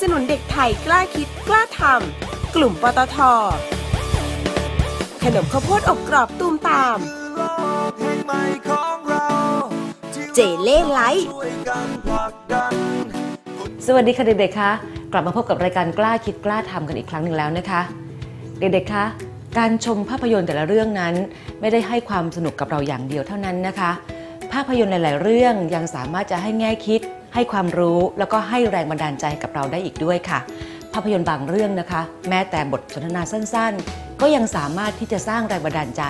สนุนเด็กไทยกล้าคิดกล้าทำกลุ่มปตท ขนมข้าวโพดอบกรอบตูมตาม เจเล่ไลท์สวัสดีค่ะเด็กๆคะกลับมาพบกับรายการกล้าคิดกล้าทำกันอีกครั้งหนึ่งแล้วนะคะ เด็กๆคะการชมภาพยนตร์แต่ละเรื่องนั้น ไม่ได้ให้ความสนุกกับเราอย่างเดียวเท่านั้นนะคะ ภาพยนตร์หลาย ๆ เรื่องยังสามารถจะให้แง่คิด ให้ความรู้แล้วก็ให้แรงบันดาลใจกับเราได้อีกด้วยค่ะ ภาพยนตร์บางเรื่องนะคะ แม้แต่บทสนทนาสั้นๆ ก็ยังสามารถที่จะสร้างแรงบันดาลใจ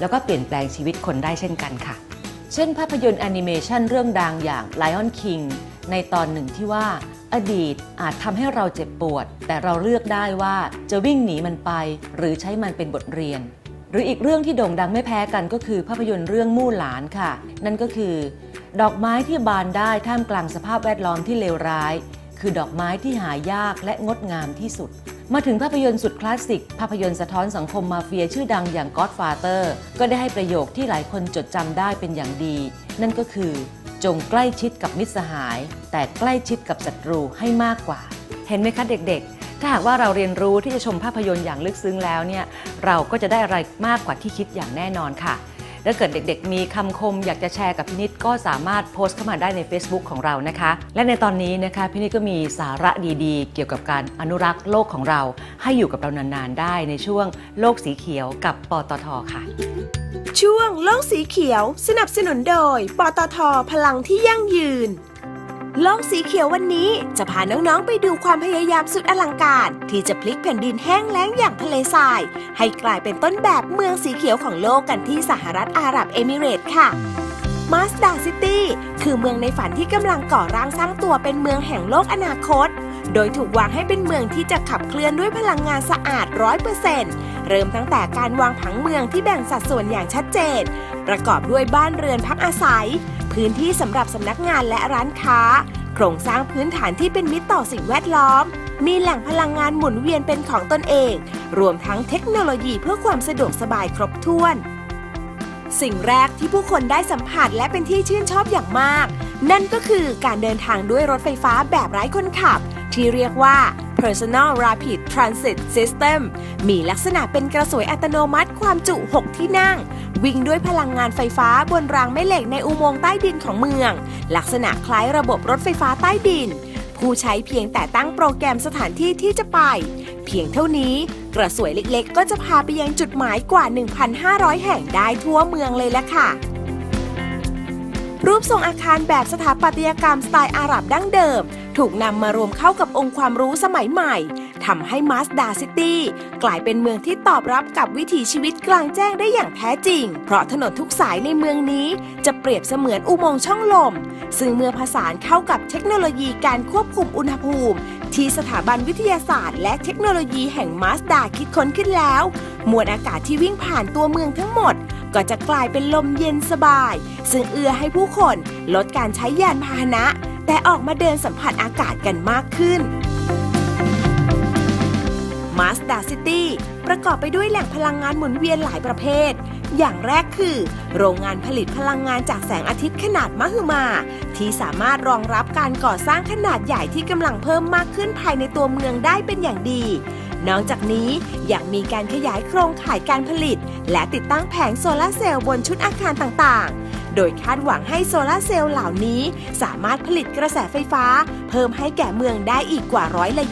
แล้วก็เปลี่ยนแปลงชีวิตคนได้เช่นกันค่ะ เช่น ภาพยนตร์แอนิเมชันเรื่องดังอย่าง Lion King ในตอนหนึ่งที่ว่าอดีตอาจทำให้เราเจ็บปวด แต่เราเลือกได้ว่าจะวิ่งหนีมันไป หรือใช้มันเป็นบทเรียน หรืออีกเรื่องที่โด่งดังไม่แพ้กันก็คือภาพยนตร์เรื่องมู่หลานค่ะ นั่นก็คือ ดอกไม้ที่บานได้ท่ามกลางสภาพแวดล้อมที่เลวร้าย คือดอกไม้ที่หายากและงดงามที่สุด มาถึงภาพยนตร์สุดคลาสสิก ภาพยนตร์สะท้อนสังคมมาเฟียชื่อดังอย่าง Godfather ก็ได้ให้ประโยคที่หลายคนจดจำได้เป็นอย่างดี นั่นก็คือ จงใกล้ชิดกับมิตรสหาย แต่ใกล้ชิดกับศัตรูให้มากกว่า เห็นไหมคะเด็กๆ ถ้าหากว่าเราเรียนรู้ที่จะชมภาพยนตร์อย่างลึกซึ้งแล้วเนี่ยเราก็จะได้อะไรมากกว่าที่คิดอย่างแน่นอนค่ะถ้าเกิดเด็กๆ มีคำคมอยากจะแชร์กับพินิษก็สามารถโพสต์เข้ามาได้ใน Facebook ของเรานะคะ และในตอนนี้นะคะพินิษก็มีสาระดีๆ เกี่ยวกับการอนุรักษ์โลกของเรา ให้อยู่กับเรานานๆ ได้ในช่วงโลกสีเขียวกับปตทค่ะ ช่วงโลกสีเขียว สนับสนุนโดยปตทพลังที่ยั่งยืน โลกสีเขียววันนี้จะพาน้องๆไปดูความพยายามสุดอลังการ ที่จะพลิกแผ่นดินแห้งแล้งอย่างทะเลทราย ให้กลายเป็นต้นแบบเมืองสีเขียวของโลกกันที่สหรัฐอาหรับเอมิเรตส์ค่ะมาสดาซิตี้คือเมืองในฝันที่กำลังก่อร่างสร้างตัวเป็นเมืองแห่งโลกอนาคต โดยถูกวางให้เป็นเมืองที่จะขับเคลื่อนด้วยพลังงานสะอาด100% เริ่มตั้งแต่การวางผังเมืองที่แบ่งสัดส่วนอย่างชัดเจน ประกอบด้วยบ้านเรือนพักอาศัย พื้นที่สำหรับสำนักงานและร้านค้า โครงสร้างพื้นฐานที่เป็นมิตรต่อสิ่งแวดล้อม มีแหล่งพลังงานหมุนเวียนเป็นของตนเอง รวมทั้งเทคโนโลยีเพื่อความสะดวกสบายครบถ้วน สิ่งแรกที่ผู้คนได้สัมผัสและเป็นที่ชื่นชอบอย่างมาก นั่นก็คือการเดินทางด้วยรถไฟฟ้าแบบไร้คนขับ ที่เรียกว่า Personal Rapid Transit System มีลักษณะเป็นกระสวยอัตโนมัติความจุ 6 ที่นั่ง วิ่งด้วยพลังงานไฟฟ้าบนรางแม่เหล็กในอุโมงค์ใต้ดินของเมือง ลักษณะคล้ายระบบรถไฟฟ้าใต้ดิน ผู้ใช้เพียงแต่ตั้งโปรแกรมสถานที่ที่จะไป เพียงเท่านี้ กระสวยเล็กๆ ก็จะพาไปยังจุดหมายกว่า 1,500 แห่งได้ทั่วเมืองเลยละค่ะรูปทรงอาคารแบบสถาปัตยกรรมสไตล์อาหรับดั้งเดิม ถูกนำมารวมเข้ากับองค์ความรู้สมัยใหม่ทำให้มาสดาซิตี้กลายเป็นเมืองที่ตอบรับกับวิถีชีวิตกลางแจ้งได้อย่างแท้จริง เพราะถนนทุกสายในเมืองนี้จะเปรียบเสมือนอุโมงค์ช่องลม ซึ่งเมื่อผสานเข้ากับเทคโนโลยีการควบคุมอุณหภูมิ ที่สถาบันวิทยาศาสตร์ และเทคโนโลยีแห่งมาสดาคิดค้นขึ้นแล้ว มวลอากาศที่วิ่งผ่านตัวเมืองทั้งหมดก็จะกลายเป็นลมเย็นสบาย ซึ่งเอื้อให้ผู้คนลดการใช้ยานพาหนะ แต่ออกมาเดินสัมผัสอากาศกันมากขึ้นมาสดาซิตี้ประกอบไปด้วยแหล่งพลังงานหมุนเวียนหลายประเภท อย่างแรกคือ โรงงานผลิตพลังงานจากแสงอาทิตย์ขนาดมหึมา ที่สามารถรองรับการก่อสร้างขนาดใหญ่ที่กำลังเพิ่มมากขึ้นภายในตัวเมืองได้เป็นอย่างดี นอกจากนี้ยังมีการขยายโครงข่ายการผลิต และติดตั้งแผงโซลาร์เซลล์บนชุดอาคารต่างๆ โดยคาดหวังให้โซลาร์เซลล์เหล่านี้ สามารถผลิตกระแสไฟฟ้า เพิ่มให้แก่เมืองได้อีกกว่าร้อยละ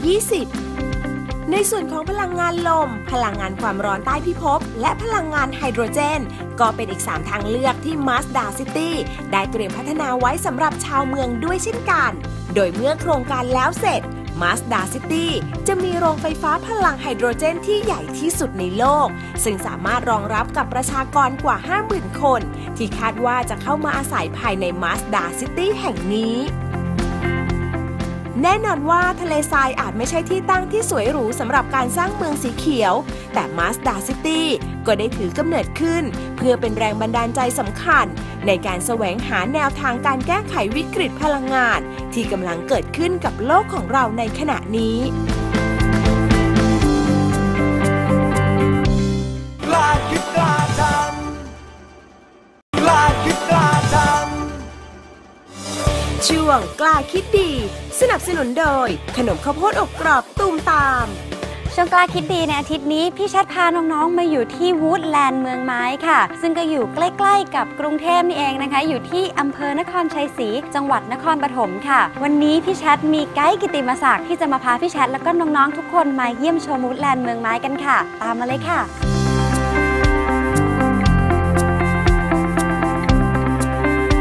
20ในส่วนของพลังงานลม พลังงานความร้อนใต้พิภพ และพลังงานไฮโดรเจน ก็เป็นอีก 3 ทางเลือกที่ Mazda City ได้เตรียมพัฒนาไว้สำหรับชาวเมืองด้วยเช่นกัน โดยเมื่อโครงการแล้วเสร็จ Mazda City จะมีโรงไฟฟ้าพลังไฮโดรเจนที่ใหญ่ที่สุดในโลก ซึ่งสามารถรองรับกับประชากรกว่า 50,000 คน ที่คาดว่าจะเข้ามาอาศัยภายใน Mazda City แห่งนี้ แน่นอนว่าทะเลทรายอาจไม่ใช่ที่ตั้งที่สวยหรูสำหรับการสร้างเมืองสีเขียว แต่ Mazda City ก็ได้ถือกำเนิดขึ้น เพื่อเป็นแรงบันดาลใจสำคัญ ในการแสวงหาแนวทางการแก้ไขวิกฤตพลังงาน ที่กำลังเกิดขึ้นกับโลกของเราในขณะนี้ลาคิดลา งกล้าคิดดี สนับสนุนโดย ขนมข้าวโพดอบกรอบตูมตามช่วงกล้าคิดดีในอาทิตย์นี้ พี่ชัดพาน้องๆ มาอยู่ที่วูดแลนด์เมืองไม้ค่ะ ซึ่งก็อยู่ใกล้ๆ กับกรุงเทพนี่เองนะคะ อยู่ที่อำเภอนครชัยศรีจังหวัดนครปฐมค่ะ วันนี้พี่ชัดมีไกด์กิติมศักดิ์ที่จะมาพาพี่ชัดแล้วก็น้องๆ ทุกคนมาเยี่ยมชมวูดแลนด์เมืองไม้กันค่ะ ตามมาเลยค่ะ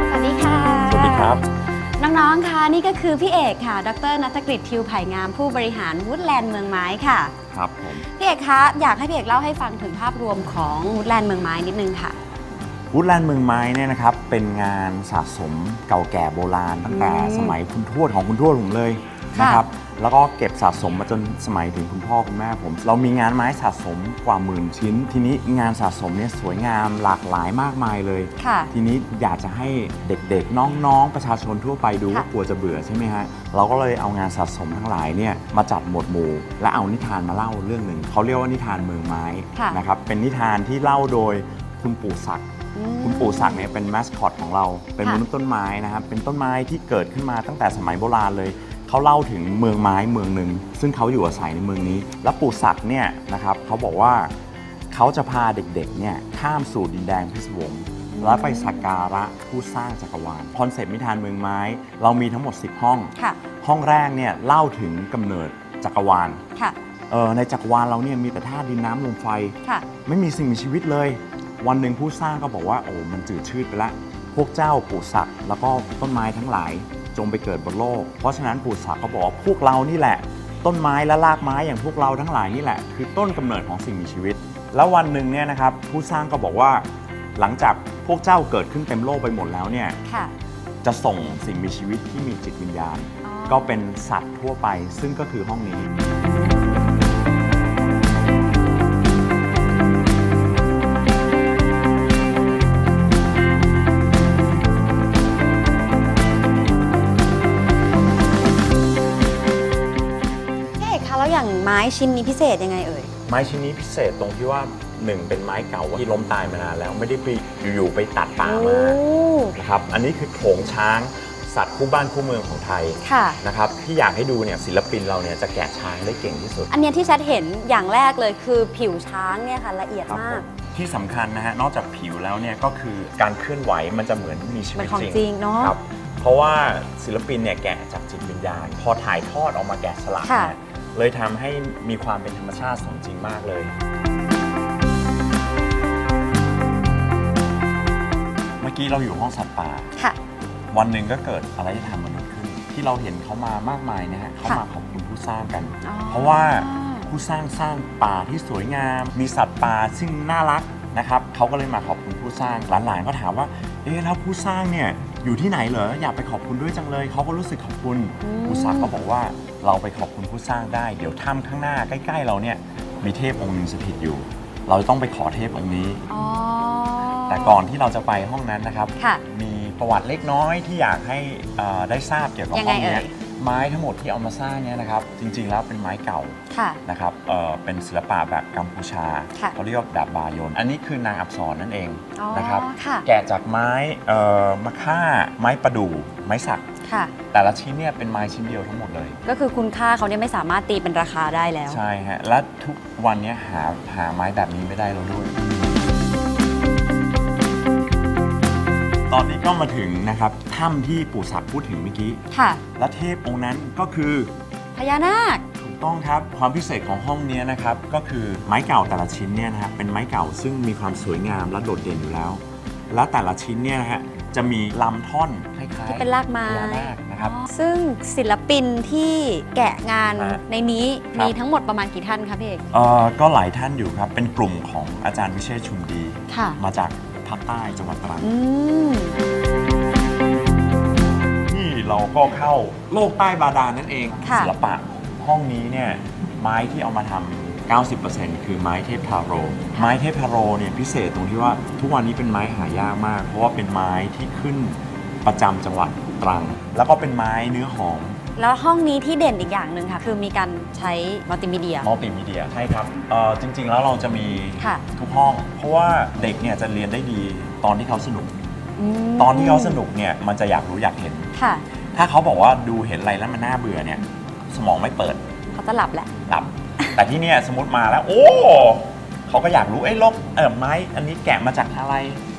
สวัสดีค่ะสวัสดีครับ น้องๆ ค่ะ นี่ก็คือพี่เอกค่ะ ดรนัทกฤษทิวไผ่งามผู้บริหารวูดแลนด์เมืองไม้ค่ะ ครับผมพี่เอกคะอยากให้พี่เอกเล่าให้ฟังถึงภาพรวมของวูดแลนด์เมืองไม้นิดนึงค่ะวูดแลนด์เมืองไม้เนี่ยนะครับเป็นงานสะสมเก่าแก่โบราณตั้งแต่อืมสมัยคุณทวดของคุณทวดผมเลยค่ะ นะครับแล้วก็เก็บสะสมมาจนสมัยถึงคุณพ่อคุณแม่ผม เรามีงานไม้สะสมกว่าหมื่นชิ้น ทีนี้งานสะสมเนี่ยสวยงามหลากหลายมากมายเลยค่ะทีนี้อยากจะให้เด็กๆ น้องๆ ประชาชนทั่วไปดูค่ะก็กลัวจะเบื่อใช่ไหมฮะเราก็เลยเอางานสะสมทั้งหลายเนี่ยมาจัดหมวดหมู่ และเอานิทานมาเล่าเรื่องหนึ่งเขาเรียกว่านิทานเมืองไม้ค่ะนะครับเป็นนิทานที่เล่าโดยคุณปู่ศักดิ์อืมคุณปู่ศักดิ์เนี่ยเป็นแมสคอตของเรา เป็นค่ะมนุษย์ต้นไม้นะครับ เป็นต้นไม้ที่เกิดขึ้นมาตั้งแต่สมัยโบราณเลย เขาเล่าถึงเมืองไม้เมืองหนึ่งซึ่งเขาอยู่อาศัยในเมืองนี้ แล้วปู่ศักดิ์เนี่ยนะครับเขาบอกว่าเขาจะพาเด็กๆเนี่ยข้ามสู่ดินแดนพิศวงแล้วไปสักการะผู้สร้างจักรวาลคอนเซปต์นิทานเมืองไม้ เรามีทั้งหมด 10 ห้องค่ะห้องแรกเนี่ยเล่าถึงกำเนิดจักรวาลค่ะเออในจักรวาลเราเนี่ยมีแต่ธาตุดินน้ำลมไฟค่ะไม่มีสิ่งมีชีวิตเลย วันหนึ่งผู้สร้างก็บอกว่าโอ้มันจืดชืดไปละ พวกเจ้าปู่ศักดิ์แล้วก็ต้นไม้ทั้งหลาย จงไปเกิดบนโลก เพราะฉะนั้นปู่ศักดิ์ก็บอกว่าพวกเรานี่แหละ ต้นไม้และรากไม้อย่างพวกเราทั้งหลายนี่แหละ คือต้นกำเนิดของสิ่งมีชีวิต แล้ววันหนึ่งเนี่ยนะครับผู้สร้างก็บอกว่า หลังจากพวกเจ้าเกิดขึ้นเต็มโลกไปหมดแล้วเนี่ยค่ะจะส่งสิ่งมีชีวิตที่มีจิตวิญญาณอ๋อก็เป็นสัตว์ทั่วไป ซึ่งก็คือห้องนี้ ม้ชิ้นนี้พิเศษยังไงเอ่ย ไม้ชิ้นนี้พิเศษตรงที่ว่าหนึ่งเป็นไม้เก่าที่ล้มตายมานานแล้วไม่ได้ไปอยู่ๆไปตัดป่ามาโอ้นะครับอันนี้คือโขงช้างสัตว์คู่บ้านคู่เมืองของไทยค่ะนะครับที่อยากให้ดูเนี่ยศิลปินเราเนี่ยจะแกะช้างได้เก่งที่สุด อันเนี้ยที่ชัดเห็นอย่างแรกเลยคือผิวช้างเนี่ยค่ะละเอียดครับมาผกมที่สำคัญนะฮะนอกจากผิวแล้วเนี่ยก็คือการเคลื่อนไหวมันจะเหมือนมีชีเหมืวิอตนของจริงจริงเนอะครับเพราะว่าศิลปินเนี่ยแกะจากจิตวิญญาณ พอถ่ายทอดออกมาแกะสลักค่ะเนี่ย เลยทำให้มีความเป็นธรรมชาติสมจริงมากเลย เมื่อกี้เราอยู่ห้องสัตว์ป่า ค่ะ วันหนึ่งก็เกิดอะไรที่ทำมนุษย์ขึ้น ที่เราเห็นเขามามากมายนะฮะเขามาขอบคุณผู้สร้างกันอ๋อเพราะว่าผู้สร้างสร้างป่าที่สวยงาม มีสัตว์ป่าซึ่งน่ารักนะครับเขาก็เลยมาขอบคุณผู้สร้างหลานๆก็ถามว่าเอ๊ะแล้วผู้สร้างเนี่ยอยู่ที่ไหนเหรออยากไปขอบคุณด้วยจังเลยเขาก็รู้สึกขอบคุณอืม ผู้สร้างก็บอกว่า เราไปขอบคุณผู้สร้างได้ เดี๋ยวถ้ำข้างหน้าใกล้ ๆ เราเนี่ยมีเทพองค์หนึ่งสถิตอยู่ เราจะต้องไปขอเทพองค์นี้ อ๋อ แต่ก่อนที่เราจะไปห้องนั้นนะครับ ค่ะ มีประวัติเล็กน้อยที่อยากให้เอ่อได้ทราบเกี่ยวกับยังห้ไงองเนี้เอ่ยย ไม้ทั้งหมดที่เอามาสร้างเนี่ยนะครับ จริงๆแล้วเป็นไม้เก่า ค่ะ นะครับเอ่อเป็นศิลปะแบบกัมพูชา ค่ะ เขาเรียกว่าแบบบายน อันนี้คือนางอับสรนั่นเองอ๋อ นะครับ ค่ะ แกะจากไม้เอ่อมะค่า ไม้ประดู่ไม้สัก ค่ะ แต่ละชิ้นเนี่ยเป็นไม้ชิ้นเดียวทั้งหมดเลย ก็คือคุณค่าเขาเนี่ยไม่สามารถตีเป็นราคาได้แล้ว ใช่ฮะ และทุกวันเนี้หาหาไม้แบบนี้ไม่ได้แล้วด้วย ตอนนี้ก็มาถึงนะครับถ้ำที่ปู่ศักดิ์พูดถึงเมื่อกี้ ค่ะ และเทพองค์นั้นก็คือพญานาคถูกต้องครับ ความพิเศษของห้องเนี้ยนะครับ ก็คือไม้เก่าแต่ละชิ้นเนี่ยนะครับเป็นไม้เก่าซึ่งมีความสวยงามและโดดเด่นอยู่แล้ว และแต่ละชิ้นเนี่ยนะฮะ จะมีลำท่อนคล้ายๆที่เป็นรากไม้ พญานาคนะครับอ๋อซึ่งศิลปินที่แกะงานฮะในนี้ครับ มีทั้งหมดประมาณกี่ท่านคะพี่เอก เอ่อก็หลายท่านอยู่ครับ เป็นกลุ่มของอาจารย์วิเชษฐ์ชุมดี ค่ะ มาจากภาคใต้จังหวัดตรัง อืม ที่เราก็เข้าโลกใต้บาดาลนั่นเองค่ะ ศิลปะห้องนี้เนี่ยไม้ที่เอามาทำ 90%คือไม้เทพทาโร ไม้เทพทาโรเนี่ยพิเศษตรงที่ว่าทุกวันนี้เป็นไม้หายากมาก เพราะว่าเป็นไม้ที่ขึ้นประจำจังหวัดตรัง แล้วก็เป็นไม้เนื้อหอม แล้วห้องนี้ที่เด่นอีกอย่างหนึ่งค่ะ คือมีการใช้มัลติมีเดีย มัลติมีเดีย ใช่ครับเอ่อจริง ๆ แล้วเราจะมีค่ะทุกห้อง เพราะว่าเด็กเนี่ยจะเรียนได้ดีตอนที่เขาสนุกมตอนที่เขาสนุกเนี่ยมันจะอยากรู้อยากเห็นค่ะ ถ้าเขาบอกว่าดูเห็นอะไรแล้วมันน่าเบื่อเนี่ย สมองไม่เปิด เขาจะหลับแหละหลับ แต่ที่เนี่ยสมมติมาแล้ว โอ้เขาก็อยากรู้ไอ้ยลกเออไม้อันนี้แกะมาจากอะไร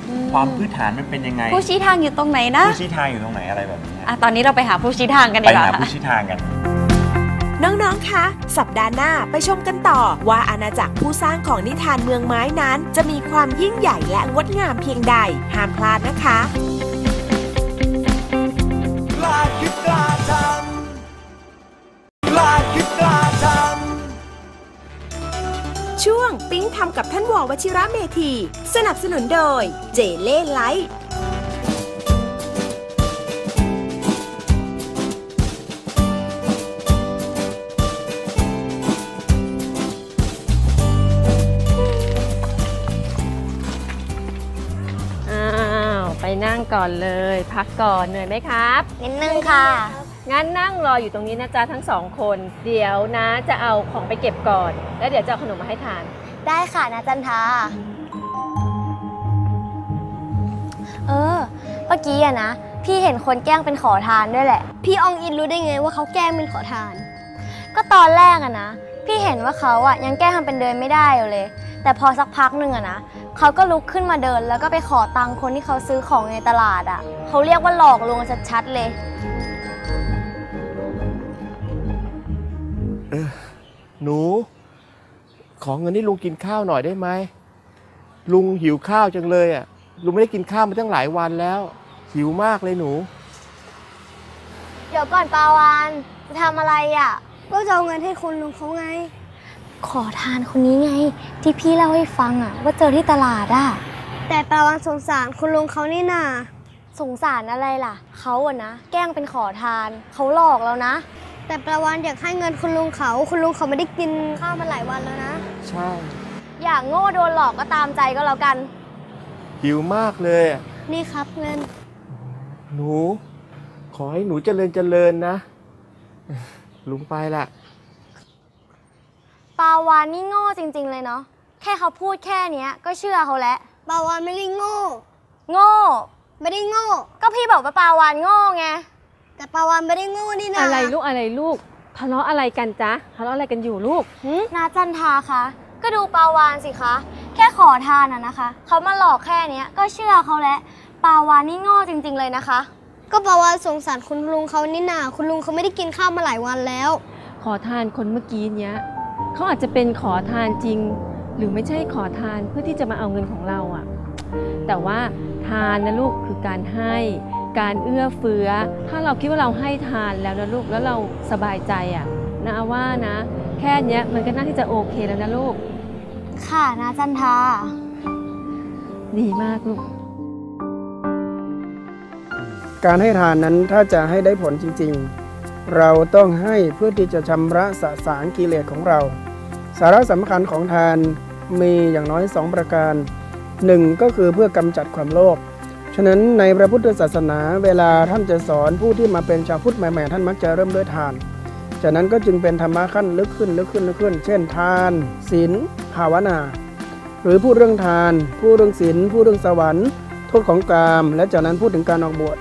อืมความพื้นฐานมันเป็นยังไง ผู้ชี้ทางอยู่ตรงไหนนะผู้ชี้ทางอยู่ตรงไหนอะไรแบบนี้ฮะอะตอนนี้เราไปหาผู้ชี้ทางกันดีไปกว่าหาค่ะ ผู้ชี้ทางกัน น้อง ๆ คะ สัปดาห์หน้าไปชมกันต่อว่าอาณาจักรผู้สร้างของนิทานเมืองไม้นั้น จะมีความยิ่งใหญ่และงดงามเพียงใด ห้ามพลาดนะคะ กับท่านวอวชิระเมธี สนับสนุนโดย เจเล่ไลท์อ้าว ไปนั่งก่อนเลย พักก่อนเหนื่อยไหมครับ นิดนึงค่ะ งั้นนั่งรออยู่ตรงนี้นะจ๊ะทั้งสองคน เดี๋ยวนะจะเอาของไปเก็บก่อน แล้วเดี๋ยวจะเอาขนมมาให้ทาน ได้ค่ะนะจันทา เออ เมื่อกี้อะนะ พี่เห็นคนแกล้งเป็นขอทานด้วยแหละ พี่อองอินรู้ได้ไงว่าเขาแกล้งเป็นขอทาน ก็ตอนแรกอะนะ พี่เห็นว่าเขาอะยังแกล้งทำเป็นเดินไม่ได้อยู่เลย แต่พอสักพักหนึ่งอะนะเขาก็ลุกขึ้นมาเดิน แล้วก็ไปขอตังค์คนที่เขาซื้อของในตลาดอะเขาเรียกว่าหลอกลวงชัดๆเลยหนู ขอเงินที่ลุงกินข้าวหน่อยได้ไหมลุงหิวข้าวจังเลยอะลุงไม่ได้กินข้าวมาตั้งหลายวันแล้ว หิวมากเลยหนู เดี๋ยวก่อนปาวานจะทำอะไรอะก็จะเอาเงินให้คุณลุงเขาไง ขอทานคนนี้ไง ที่พี่เล่าให้ฟังอะว่าเจอที่ตลาดอะแต่ปาวานสงสารคุณลุงเขานี่นาสงสารอะไรล่ะ เขาอะนะ แกล้งเป็นขอทาน เขาหลอกแล้วนะ แต่ปาวานอยากให้เงินคุณลุงเขา คุณลุงเขาไม่ได้กินข้าวมาหลายวันแล้วนะ ใช่ อยากโง่โดนหลอกก็ตามใจก็แล้วกัน หิวมากเลยอะนี่ครับเงิน หนู ขอให้หนูเจริญเจริญนะ ลุงไปละปาวานนี่โง่จริง ๆ เลยเนาะ แค่เขาพูดแค่เนี้ยก็เชื่อเขาแล้วปาวานไม่ได้โง่ โง่ ไม่ได้โง่ ก็พี่บอกว่าปาวานโง่ไง แต่ปาวานไม่ได้โง่นี่นะอะไรลูกอะไรลูกทะเลาะอะไรกันจ๊ะทะเลาะอะไรกันอยู่ลูกหึนาจันทาคะก็ดูปาวานสิคะ แค่ขอทานอะนะคะ เขามาหลอกแค่เนี้ยก็เชื่อเขาแล้วปาวานนี่โง่จริง ๆเลยนะคะ ก็ปาวานสงสารคุณลุงเขานี่นาคุณลุงเขาไม่ได้กินข้าวมาหลายวันแล้ว ขอทานคนเมื่อกี้เนี้ยเขาอาจจะเป็นขอทานจริง หรือไม่ใช่ขอทานเพื่อที่จะมาเอาเงินของเราอะแต่ว่าทานนะลูกคือการให้ การเอื้อเฟื้อ ถ้าเราคิดว่าเราให้ทานแล้วนะลูกแล้วเราสบายใจอะนะว่านะ แค่เนี้ยมันก็น่าที่จะโอเคแล้วนะลูก ค่ะนาจันทาดีมากลูก การให้ทานนั้นถ้าจะให้ได้ผลจริง ๆ เราต้องให้เพื่อที่จะชำระสะสางกิเลสของเรา สาระสำคัญของทานมีอย่างน้อย 2 ประการ 1. ก็คือเพื่อกำจัดความโลภ ฉะนั้นในพระพุทธศาสนา เวลาท่านจะสอนผู้ที่มาเป็นชาวพุทธใหม่ๆ ท่านมักจะเริ่มด้วยทาน จากนั้นก็จึงเป็นธรรมะขั้นลึกขึ้นลึกขึ้นลึกขึ้น เช่น ทานศีลภาวนา หรือพูดเรื่องทาน พูดเรื่องศีลพูดเรื่องสวรรค์โทษของกาม และจากนั้นพูดถึงการออกบวช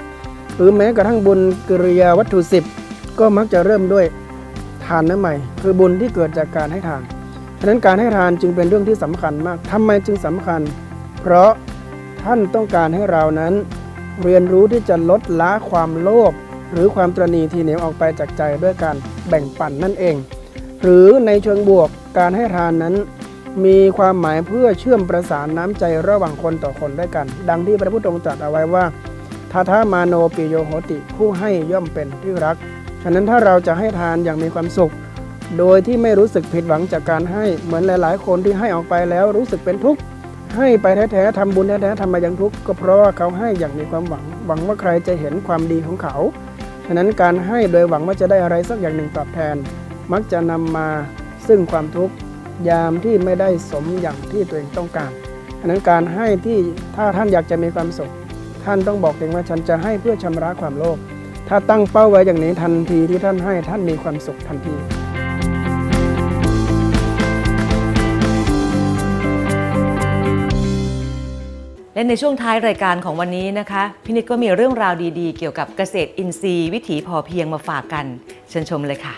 หรือแม้กระทั่งบุญกิริยาวัตถุสิบก็มักจะเริ่มด้วยทานน้ำใหม่ คือบุญที่เกิดจากการให้ทาน ฉะนั้นการให้ทานจึงเป็นเรื่องที่สำคัญมากทำไมจึงสำคัญ เพราะ ท่านต้องการให้เรานั้น เรียนรู้ที่จะลดละความโลภหรือความตรณีที่เหนียวออกไปจากใจด้วยการแบ่งปันนั่นเอง หรือในเชิงบวกการให้ทานนั้น มีความหมายเพื่อเชื่อมประสานน้ำใจระหว่างคนต่อคนด้วยกัน ดังที่พระพุทธองค์ตรัสเอาไว้ว่าททาทามาโนปิโยโหติ ผู้ให้ย่อมเป็นที่รัก ฉะนั้นถ้าเราจะให้ทานอย่างมีความสุข โดยที่ไม่รู้สึกผิดหวังจากการให้เหมือนหลาย ๆ คนที่ให้ออกไปแล้วรู้สึกเป็นทุกข์ ให้ไปแท้ๆทำบุญแท้ๆทำมาอย่างทุกข์ก็เพราะว่าเขาให้อย่างมีความหวัง หวังว่าใครจะเห็นความดีของเขา ฉะนั้นการให้โดยหวังว่าจะได้อะไรสักอย่างหนึ่งตอบแทน มักจะนำมาซึ่งความทุกข์ยามที่ไม่ได้สมอย่างที่ตัวเองต้องการฉะนั้นการให้ที่ถ้าท่านอยากจะมีความสุข ท่านต้องบอกเองว่าฉันจะให้เพื่อชำระความโลภถ้าตั้งเป้าไว้อย่างนี้ทันทีที่ท่านให้ท่านมีความสุขทันที และในช่วงท้ายรายการของวันนี้นะคะ พี่นิดก็มีเรื่องราวดีๆ เกี่ยวกับเกษตรอินทรีย์ วิถีพอเพียงมาฝากกัน เชิญชมเลยค่ะ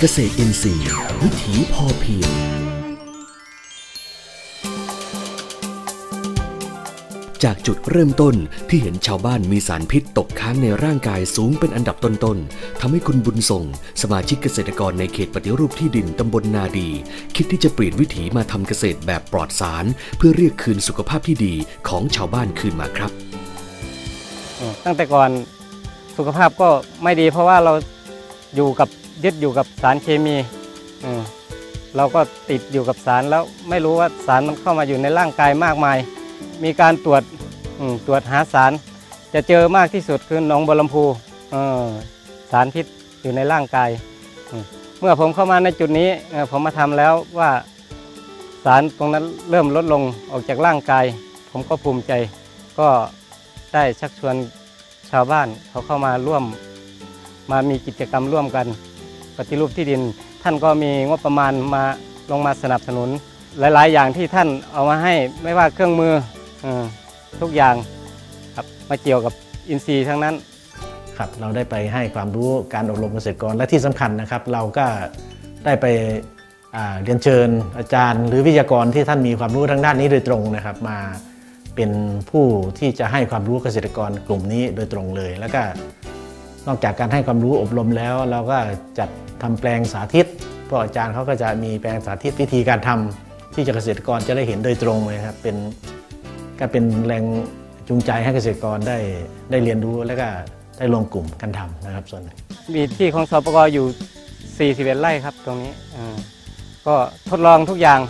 เกษตรอินทรีย์ วิถีพอเพียง จากจุดเริ่มต้นที่เห็นชาวบ้านมีสารพิษตกค้างในร่างกายสูงเป็นอันดับต้นๆทำให้คุณบุญส่ง สมาชิกเกษตรกรในเขตปฏิรูปที่ดินตำบลนาดี คิดที่จะเปลี่ยนวิถีมาทำเกษตรแบบปลอดสาร เพื่อเรียกคืนสุขภาพที่ดีของชาวบ้านคืนมาครับ ตั้งแต่ก่อนสุขภาพก็ไม่ดีเพราะว่าเราอยู่กับยึดอยู่กับสารเคมีเราก็ติดอยู่กับสารแล้วไม่รู้ว่าสารมันเข้ามาอยู่ในร่างกายมากมาย มีการตรวจตรวจหาสาร จะเจอมากที่สุดคือหนองบัวลำพูสารพิษอยู่ในร่างกาย เมื่อผมเข้ามาในจุดนี้ผมมาทำแล้วว่าสารตรงนั้นเริ่มลดลงออกจากร่างกาย ผมก็ภูมิใจ ก็ได้ชักชวนชาวบ้านเขาเข้ามาร่วม มามีกิจกรรมร่วมกัน ปฏิรูปที่ดิน ท่านก็มีงบประมาณมาลงมาสนับสนุน หลาย ๆ อย่างที่ท่านเอามาให้ไม่ว่าเครื่องมือ ทุกอย่างครับมาเกี่ยวกับอินทรีย์ทั้งนั้นครับเราได้ไปให้ความรู้การอบรมเกษตรกรและที่สำคัญนะครับ เราก็ได้ไปอ่าเรียนเชิญอาจารย์ หรือวิทยากรที่ท่านมีความรู้ทางด้านนี้โดยตรงนะครับ มาเป็นผู้ที่จะให้ความรู้เกษตรกรกลุ่มนี้โดยตรงเลย แล้วก็นอกจากการให้ความรู้อบรมแล้ว เราก็จัดทำแปลงสาธิตเพราะอาจารย์เขาก็จะมีแปลงสาธิตวิธีการทำที่จะเกษตรกรจะได้เห็นโดยตรงเลยครับเป็น ก็เป็นแรงจูงใจให้เกษตรกรได้ได้เรียนรู้แล้วก็ได้รวมกลุ่มกันทำนะครับส่วนหนึ่งมีที่ของสปกอยู่ 41 ไร่ครับตรงนี้ก็ทดลองทุกอย่าง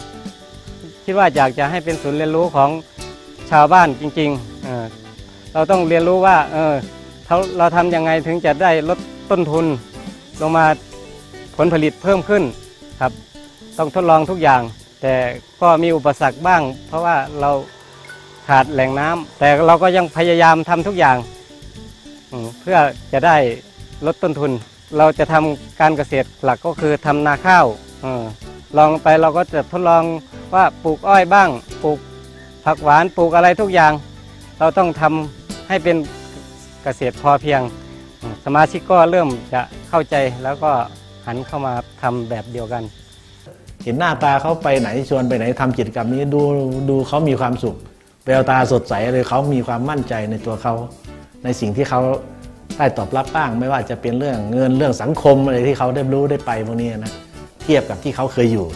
คิดว่าอยากจะให้เป็นศูนย์เรียนรู้ของชาวบ้านจริงๆเเราต้องเรียนรู้ว่าเออเราเราทำยังไงถึงจะได้ลดต้นทุน ลงมาผลผลิตเพิ่มขึ้นครับ ต้องทดลองทุกอย่าง แต่ก็มีอุปสรรคบ้าง เพราะว่าเรา ขาดแหล่งน้ำแต่เราก็ยังพยายามทำทุกอย่าง เพื่อจะได้ลดต้นทุน เราจะทำการเกษตรหลักก็คือทำนาข้าวอลองไปเราก็จะทดลองว่าปลูกอ้อยบ้างปลูกผักหวานปลูกอะไรทุกอย่าง เราต้องทำให้เป็นเกษตรพอเพียง สมาชิกก็เริ่มจะเข้าใจแล้วก็หันเข้ามาทำแบบเดียวกัน เห็นหน้าตาเขาไปไหนชวนไปไหนทำกิจกรรมนี้ดูดูเขามีความสุข แววตาสดใสเลยเขามีความมั่นใจในตัวเขาในสิ่งที่เขาได้ตอบรับบ้าง ไม่ว่าจะเป็นเรื่องเงินเรื่องสังคมอะไรที่เขาได้รู้ได้ไปพวกนี้นะเทียบกับที่เขาเคยอยู่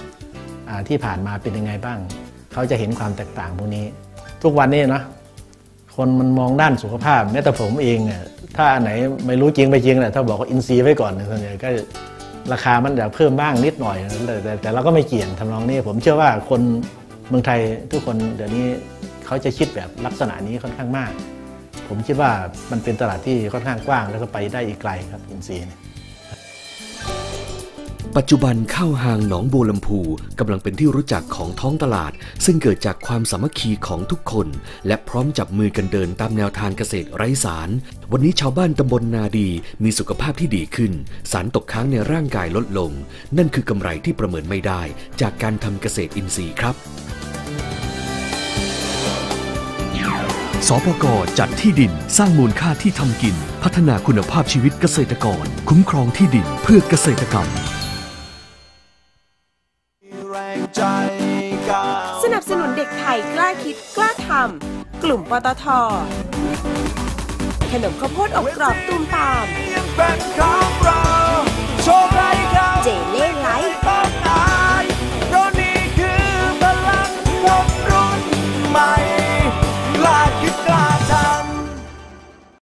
อ่าที่ผ่านมาเป็นยังไงบ้าง เขาจะเห็นความแตกต่างพวกนี้ ทุกวันนี้นะคนมันมองด้านสุขภาพแม้แต่ผมเองเนี่ยถ้าอันไหนไม่รู้จริงไปจริงแหละถ้าบอกว่าอินซีไว้ก่อนส่วนใหญ่ก็ราคามันจะเพิ่มบ้างนิดหน่อยแต่แต่เราก็ไม่เกี่ยงทำนองนี้ผมเชื่อว่าคนเมืองไทยทุกคนเดี๋ยวนี้ เขาจะคิดแบบลักษณะนี้ค่อนข้างมาก ผมคิดว่ามันเป็นตลาดที่ค่อนข้างกว้าง แล้วก็ไปได้อีกไกลครับอินซีเนี่ยปัจจุบันข้าวหางหนองบัวลำพูกำลังเป็นที่รู้จักของท้องตลาด ซึ่งเกิดจากความสามัคคีของทุกคน และพร้อมจับมือกันเดินตามแนวทางเกษตรไร้สาร วันนี้ชาวบ้านตำบลนาดีมีสุขภาพที่ดีขึ้น สารตกค้างในร่างกายลดลง นั่นคือกำไรที่ประเมินไม่ได้จากการทำเกษตรอินทรีย์ครับ สปกจัดที่ดินสร้างมูลค่าที่ทำกิน พัฒนาคุณภาพชีวิตเกษตรกร คุ้มครองที่ดินเพื่อเกษตรกรรม สนับสนุนเด็กไทยกล้าคิดกล้าทำ กลุ่มปตท ขนมข้าวโพดอบกรอบตูมตาม